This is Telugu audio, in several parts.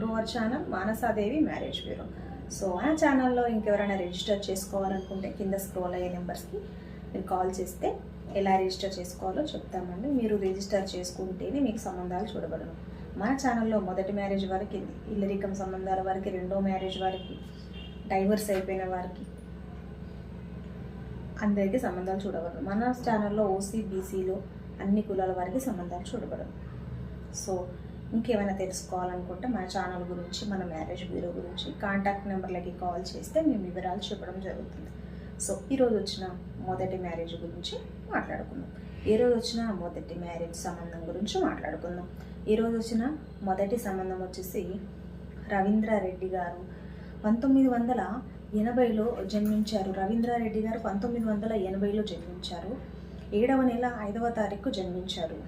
To channel Manasadevi marriage bureau. So ఆ ఛానల్లో ఇంకెవరైనా రిజిస్టర్ చేసుకోవాలనుకుంటే కింద స్క్రోల్ అయ్యే నెంబర్స్కి మీరు కాల్ చేస్తే ఎలా రిజిస్టర్ చేసుకోవాలో చెప్తామండి. మీరు రిజిస్టర్ చేసుకుంటేనే మీకు సంబంధాలు చూడబడను. మన ఛానల్లో మొదటి మ్యారేజ్ వారికి ఇల్లరికం సంబంధాల వారికి రెండో మ్యారేజ్ వారికి డైవర్స్ అయిపోయిన వారికి అందరికీ సంబంధాలు చూడబడదు మన ఛానల్లో ఓసీ బీసీలో అన్ని కులాల వారికి సంబంధాలు చూడబడదు సో ఇంకేమైనా తెలుసుకోవాలనుకుంటే మన ఛానల్ గురించి మన మ్యారేజ్ బ్యూరో గురించి కాంటాక్ట్ నెంబర్లకి కాల్ చేస్తే మేము వివరాలు చెప్పడం జరుగుతుంది. సో ఈరోజు వచ్చిన మొదటి మ్యారేజ్ గురించి మాట్లాడుకుందాం. ఈరోజు వచ్చిన మొదటి మ్యారేజ్ సంబంధం గురించి మాట్లాడుకుందాం. ఈరోజు వచ్చిన మొదటి సంబంధం వచ్చేసి రవీంద్రారెడ్డి గారు పంతొమ్మిది వందల ఎనభైలో జన్మించారు. రవీంద్రారెడ్డి గారు పంతొమ్మిది వందల ఎనభైలో జన్మించారు. ఏడవ నెల ఐదవ తారీఖు జన్మించారు.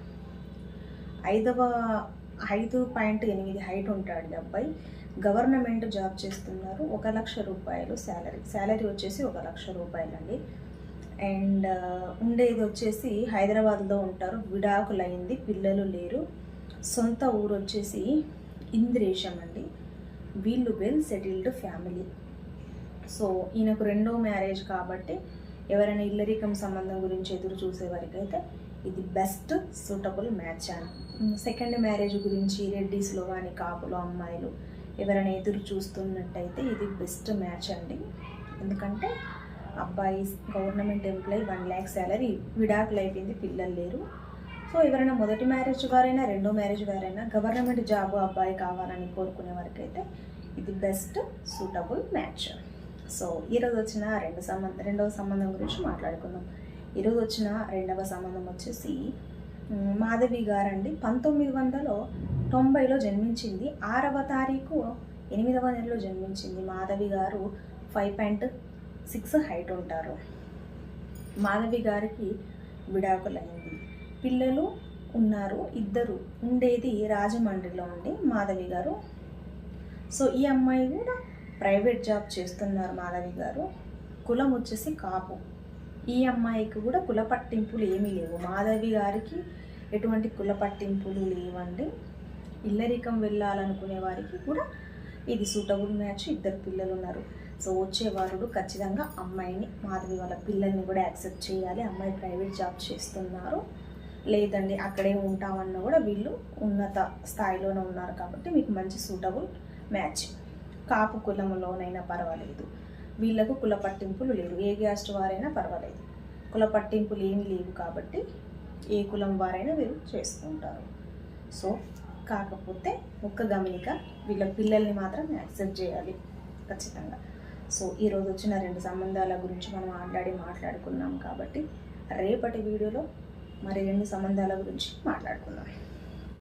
ఐదవ ఐదు పాయింట్ ఎనిమిది హైట్ ఉంటాడు ఈ అబ్బాయి. గవర్నమెంట్ జాబ్ చేస్తున్నారు. ఒక లక్ష రూపాయలు శాలరీ. శాలరీ వచ్చేసి ఒక లక్ష రూపాయలండి. అండ్ ఉండేది వచ్చేసి హైదరాబాద్లో ఉంటారు. విడాకులైంది. పిల్లలు లేరు. సొంత ఊరు వచ్చేసి ఇంద్రేశం అండి వీళ్ళు వెల్ సెటిల్డ్ ఫ్యామిలీ. సో ఈయనకు రెండో మ్యారేజ్ కాబట్టి ఎవరైనా ఇల్లరికం సంబంధం గురించి ఎదురు చూసే వారికైతే ఇది బెస్ట్ సూటబుల్ మ్యాచ్ అని సెకండ్ మ్యారేజ్ గురించి రెడ్డీస్లో కానీ కాపులో అమ్మాయిలు ఎవరైనా ఎదురు చూస్తున్నట్టయితే ఇది బెస్ట్ మ్యాచ్ అండి. ఎందుకంటే అబ్బాయి government employee one lakh salary విడాకులు అయిపోయింది పిల్లలు లేరు. సో ఎవరైనా మొదటి మ్యారేజ్ వారైనా రెండో మ్యారేజ్ వారైనా గవర్నమెంట్ జాబ్ అబ్బాయి కావాలని కోరుకునే వారికైతే ఇది బెస్ట్ సూటబుల్ మ్యాచ్ సో ఈరోజు వచ్చిన రెండు సంబంధం రెండవ సంబంధం గురించి మాట్లాడుకుందాం. ఈరోజు వచ్చిన రెండవ సంబంధం వచ్చేసి మాధవి గారండి. పంతొమ్మిది వందల తొంభైలో జన్మించింది. ఆరవ తారీఖు ఎనిమిదవ నెలలో జన్మించింది మాధవి గారు. ఫైవ్ పాయింట్ సిక్స్ హైట్ ఉంటారు. మాధవి గారికి విడాకులైంది. పిల్లలు ఉన్నారు ఇద్దరు ఉండేది రాజమండ్రిలో ఉండి మాధవి గారు. సో ఈ అమ్మాయి కూడా ప్రైవేట్ జాబ్ చేస్తున్నారు మాధవి గారు. కులం వచ్చేసి కాపు. ఈ అమ్మాయికి కూడా కుల పట్టింపులు ఏమీ లేవు. మాధవి గారికి ఎటువంటి కుల పట్టింపులు లేవండి. ఇల్లరికం వెళ్ళాలనుకునే వారికి కూడా ఇది సూటబుల్ మ్యాచ్. ఇద్దరు పిల్లలు ఉన్నారు. సో వచ్చే వారుడు ఖచ్చితంగా అమ్మాయిని మాధవి వాళ్ళ పిల్లల్ని కూడా యాక్సెప్ట్ చేయాలి. అమ్మాయి ప్రైవేట్ జాబ్ చేస్తున్నారు. లేదండి అక్కడే ఉంటామన్నా కూడా వీళ్ళు ఉన్నత స్థాయిలోనే ఉన్నారు కాబట్టి మీకు మంచి సూటబుల్ మ్యాచ్. కాపు కులంలోనైనా పర్వాలేదు. వీళ్ళకు కుల పట్టింపులు లేవు. ఏ క్యాస్ట్ వారైనా పర్వాలేదు. కుల పట్టింపులు ఏమి లేవు కాబట్టి ఏ కులం వారైనా వీరు చేసుకుంటారు సో కాకపోతే ఒక్క గమనిక వీళ్ళ పిల్లల్ని మాత్రం యాక్సెప్ట్ చేయాలి. ఖచ్చితంగా. సో ఈరోజు వచ్చిన రెండు సంబంధాల గురించి మనం ఆల్రెడీ మాట్లాడుకున్నాం కాబట్టి రేపటి వీడియోలో మరి రెండు సంబంధాల గురించి మాట్లాడుకుందాం.